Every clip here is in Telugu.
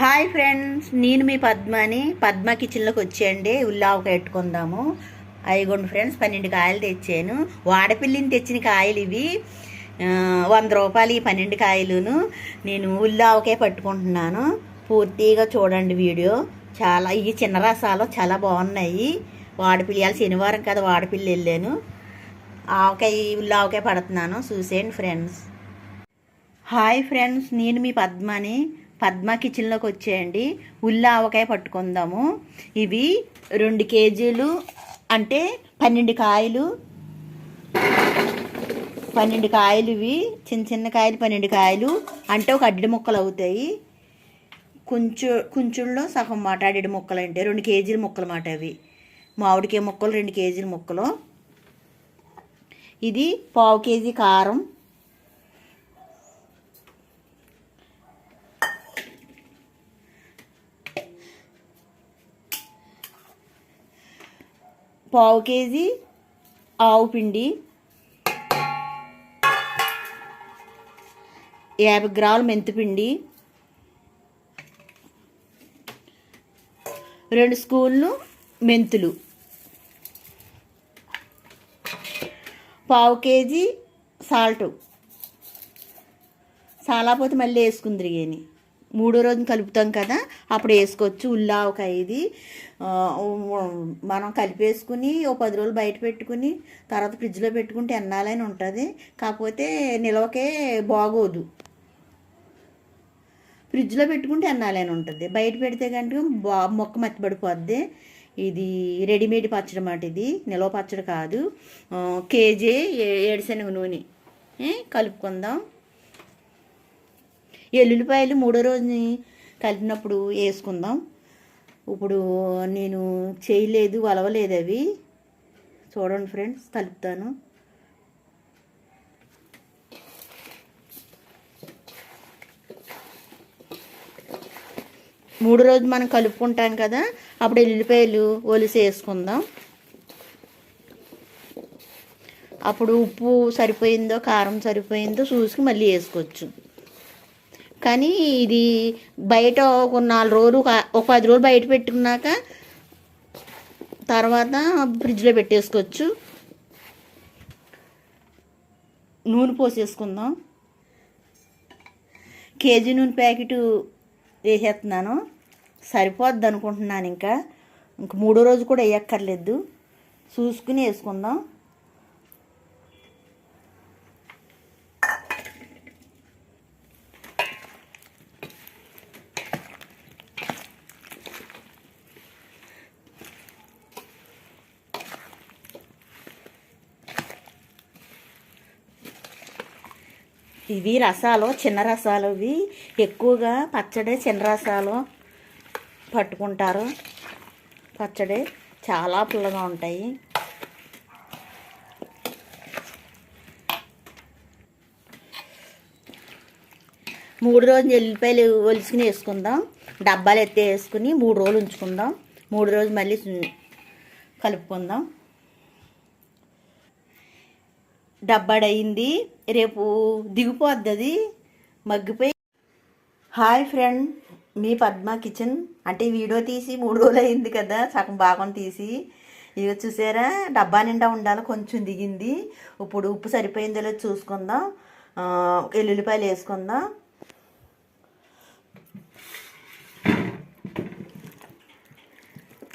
హాయ్ ఫ్రెండ్స్ నేను మీ పద్మని. పద్మ కిచెన్లోకి వచ్చేయండి. ఉల్లావక పెట్టుకుందాము. అయిగోండి ఫ్రెండ్స్ పన్నెండు కాయలు తెచ్చాను. వాడపిల్లిని తెచ్చిన కాయలు ఇవి. వంద రూపాయలు ఈ పన్నెండు కాయలును. నేను ఉల్లావకే పట్టుకుంటున్నాను. పూర్తిగా చూడండి వీడియో. చాలా ఇవి చిన్న రసాలు చాలా బాగున్నాయి. వాడపిల్లి శనివారం కదా వాడపిల్లి వెళ్ళాను. ఆవకాయ ఉల్లావకాయ పడుతున్నాను. చూసేయండి ఫ్రెండ్స్. హాయ్ ఫ్రెండ్స్ నేను మీ పద్మని. పద్మ కిచెన్లోకి వచ్చేయండి ఉల్లి ఆవకాయ పట్టుకుందాము. ఇవి రెండు కేజీలు అంటే పన్నెండు కాయలు. పన్నెండు కాయలు ఇవి చిన్న చిన్న కాయలు పన్నెండు కాయలు. అంటే ఒక అడ్డి ముక్కలు అవుతాయి. కొంచెం కొంచెంలో సగం మాట అడ్డి ముక్కలు అంటే రెండు కేజీల ముక్కలు మాట అవి. మామిడికాయ ముక్కలు రెండు కేజీల ముక్కలు. ఇది పావు కేజీ కారం. పావు కేజీ ఆవు పిండి యాభై గ్రాముల మెంతిపిండి రెండు స్పూన్లు మెంతులు పావు కేజీ సాల్ట్. సాలాపోతే మళ్ళీ వేసుకుందిరి కానీ మూడో రోజు కలుపుతాం కదా అప్పుడు వేసుకోవచ్చు. ఉల్లా ఒక ఐదు. మనం కలిపేసుకుని ఓ పది రోజులు బయట పెట్టుకుని తర్వాత ఫ్రిడ్జ్లో పెట్టుకుంటే ఎన్నాలని ఉంటుంది. కాకపోతే నిలవకే బాగోదు. ఫ్రిడ్జ్లో పెట్టుకుంటే ఎన్నాలని ఉంటుంది. బయట పెడితే కనుక బా మొక్క మత్తిపడిపోద్ది. ఇది రెడీమేడ్ పచ్చడి మాట ఇది. నిలవ పచ్చడి కాదు. కేజీ ఏ- ఏడుశనగ నూనె. కలుపుకుందాం. ఎల్లుల్లిపాయలు మూడో రోజుని కలిపినప్పుడు వేసుకుందాం. ఇప్పుడు నేను చేయలేదు వలవలేదు అవి. చూడండి ఫ్రెండ్స్ కలుపుతాను మూడు రోజు మనం కలుపుకుంటాం కదా అప్పుడు ఎల్లుల్లిపాయలు ఒలిసి వేసుకుందాం. అప్పుడు ఉప్పు సరిపోయిందో కారం సరిపోయిందో చూసుకుని మళ్ళీ వేసుకోవచ్చు. కానీ ఇది బయట ఒక నాలుగు రోజులు ఒక- ఒక పది రోజులు బయట పెట్టుకున్నాక తర్వాత ఫ్రిడ్జ్లో పెట్టేసుకోవచ్చు. నూనె పోసేసుకుందాం. కేజీ నూనె ప్యాకెట్ వేసేస్తున్నాను. సరిపోద్ది అనుకుంటున్నాను ఇంకా. ఇంక మూడో రోజు కూడా వేయక్కర్లేదు. చూసుకుని వేసుకుందాం. ఇవి రసాలు చిన్న రసాలు ఇవి. ఎక్కువగా పచ్చడి చిన్న రసాలు పట్టుకుంటారు. పచ్చడి చాలా పుల్లగా ఉంటాయి. మూడు రోజులు ఎల్లిపాయలు ఒలుసుకుని వేసుకుందాం. డబ్బాలు ఎత్తే వేసుకుని మూడు రోజులు ఉంచుకుందాం. మూడు రోజులు మళ్ళీ కలుపుకుందాం. డబ్బాడయింది రేపు దిగిపోద్ది అది మగ్గిపోయి. హాయ్ ఫ్రెండ్ మీ పద్మ కిచెన్. అంటే వీడియో తీసి మూడు రోజులు అయింది కదా సగం భాగం తీసి. ఇక చూసారా డబ్బా నిండా ఉండాలి కొంచెం దిగింది. ఇప్పుడు ఉప్పు సరిపోయిందో లేదో చూసుకుందాం. ఎల్లుల్లిపాయలు వేసుకుందాం.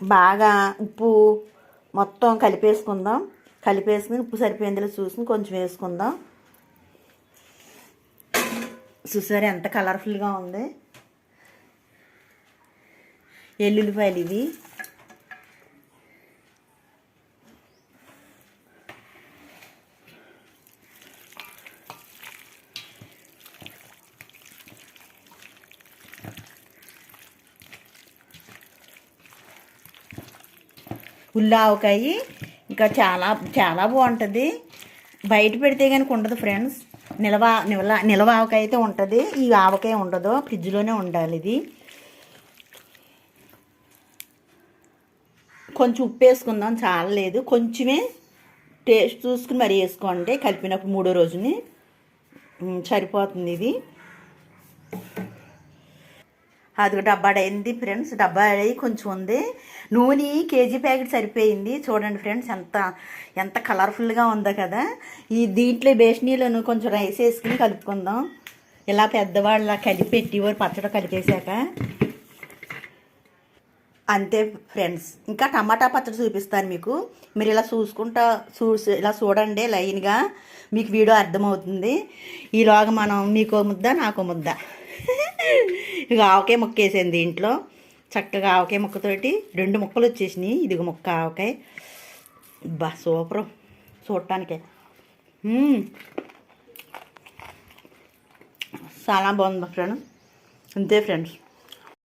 బాగా ఉప్పు మొత్తం కలిపేసుకుందాం. కలిపేసుకుని ఉప్పు సరిపోయిందో చూసుకుని కొంచెం వేసుకుందాం. చూసారు ఎంత కలర్ఫుల్గా ఉంది. ఎల్లుల్లిపాయలు ఇవి. ఉల్లావకాయ. ఇంకా చాలా చాలా బాగుంటుంది. బయట పెడితే కనుక ఉండదు ఫ్రెండ్స్. నిలవ నిలవ నిలవ ఆవకాయ అయితే ఉంటుంది. ఈ ఆవకాయ ఉండదు. ఫ్రిడ్జ్లోనే ఉండాలి ఇది. కొంచెం ఉప్పు వేసుకుందాం. చాలా లేదు. కొంచెమే టేస్ట్ చూసుకుని మరీ వేసుకోండి. కలిపినప్పుడు మూడో రోజుని. సరిపోతుంది ఇది. అది డబ్బా అయింది ఫ్రెండ్స్ డబ్బా అయ్యి కొంచెం ఉంది. నూనె కేజీ ప్యాకెట్ సరిపోయింది. చూడండి ఫ్రెండ్స్ ఎంత ఎంత కలర్ఫుల్గా ఉందో కదా. ఈ దీంట్లో బేషనీలను కొంచెం రైస్ వేసుకుని కలుపుకుందాం. ఇలా పెద్దవాళ్ళ కలిపి పెట్టివారు పచ్చడి కలిపేశాక. అంతే ఫ్రెండ్స్ ఇంకా టమాటా పచ్చడి చూపిస్తాను మీకు. మీరు ఇలా చూసుకుంటా చూ ఇలా చూడండి లైన్గా. మీకు వీడియో అర్థమవుతుంది. ఈలోగా మనం మీకు ముద్ద నాకో ముద్ద. ఇక ఆవకాయ ముక్క వేసాను దీంట్లో. చక్కగా ఆవకాయ ముక్కతోటి రెండు ముక్కలు వచ్చేసినాయి. ఇదిగో ముక్క ఆవకాయ. బా సూపర్. చూడటానికే. చాలా బాగుంది మా ఫ్రెండ్. అంతే ఫ్రెండ్స్.